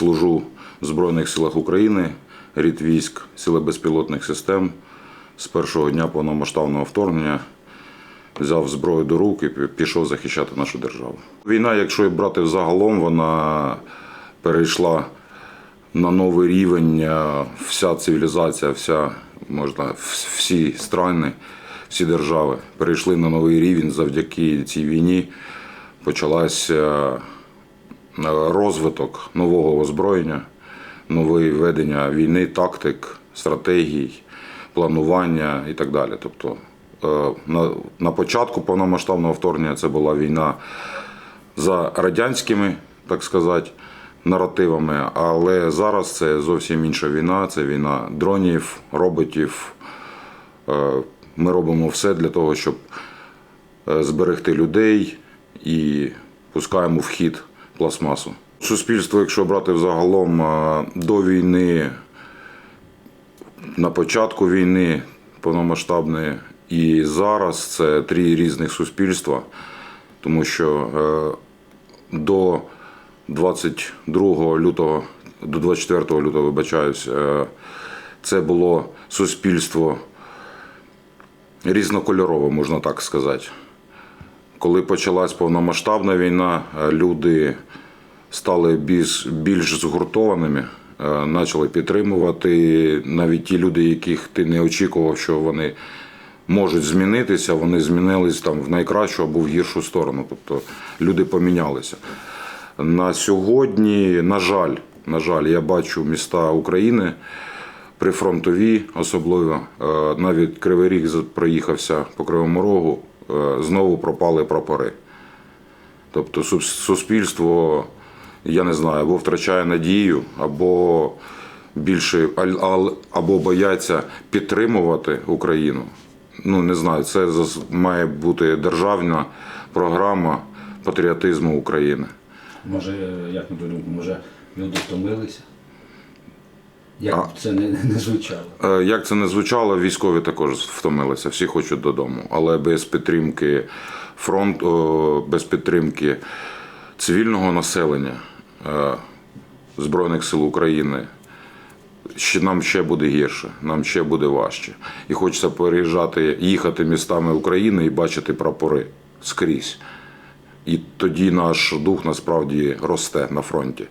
служу в Збройних силах України, рід військ, сили безпілотних систем. З першого дня повномасштабного вторгнення взяв зброю до рук і пішов захищати нашу державу. Війна, якщо і брати взагалом, вона перейшла на новий рівень. е, Вся цивілізація, вся можна всі страни, всі держави перейшли на новий рівень завдяки цій війні. Почалася е, розвиток нового озброєння, нове ведення війни, тактик, стратегій, планування і так далі. Тобто е, на, початку повномасштабного вторгнення це була війна за радянськими, так сказати, наративами, але зараз це зовсім інша війна. Це війна дронів, роботів. Е, Ми робимо все для того, щоб е, зберегти людей і пускаємо в хід пластмасу. Суспільство, якщо брати взагалом е, до війни, на початку війни повномасштабної і зараз це три різних суспільства, тому що е, до 22 лютого, до 24 лютого, вибачаюсь, е, це було суспільство різнокольорове, можна так сказати. Коли почалась повномасштабна війна, е, люди стали більш, згуртованими, е, почали підтримувати навіть ті люди, яких ти не очікував, що вони можуть змінитися, вони змінились там в найкращу або в гіршу сторону. Тобто люди помінялися. На сьогодні, на жаль, на жаль, я бачу міста України прифронтові, особливо е, навіть Кривий Ріг проїхався по Кривому Рогу, знову пропали прапори. Тобто суспільство, я не знаю, або втрачає надію, або більше або бояться підтримувати Україну. Ну не знаю, це має бути державна програма патріотизму України. Може, як на думку, може люди втомилися? Як А. б це не, не звучало? Е, Як це не звучало, військові також втомилися, всі хочуть додому. Але без підтримки фронту, без підтримки цивільного населення е, Збройних сил України ще нам ще буде гірше, нам ще буде важче. І хочеться переїжджати, їхати містами України і бачити прапори скрізь. І тоді наш дух насправді росте на фронті.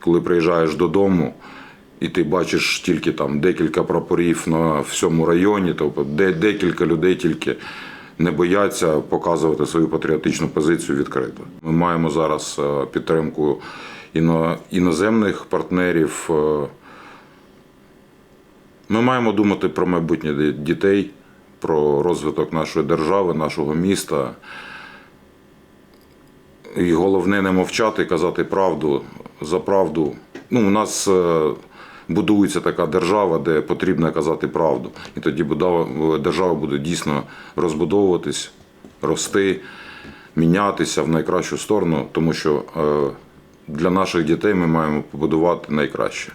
Коли приїжджаєш додому, і ти бачиш тільки там декілька прапорів на всьому районі, тобто де декілька людей тільки не бояться показувати свою патріотичну позицію відкрито. Ми маємо зараз е, підтримку іно- іноземних партнерів. е, Ми маємо думати про майбутнє дітей, про розвиток нашої держави, нашого міста. І головне не мовчати, казати правду за правду. Ну, у нас е, будується така держава, де потрібно казати правду. І тоді держава буде дійсно розбудовуватись, рости, мінятися в найкращу сторону, тому що е, для наших дітей ми маємо побудувати найкраще.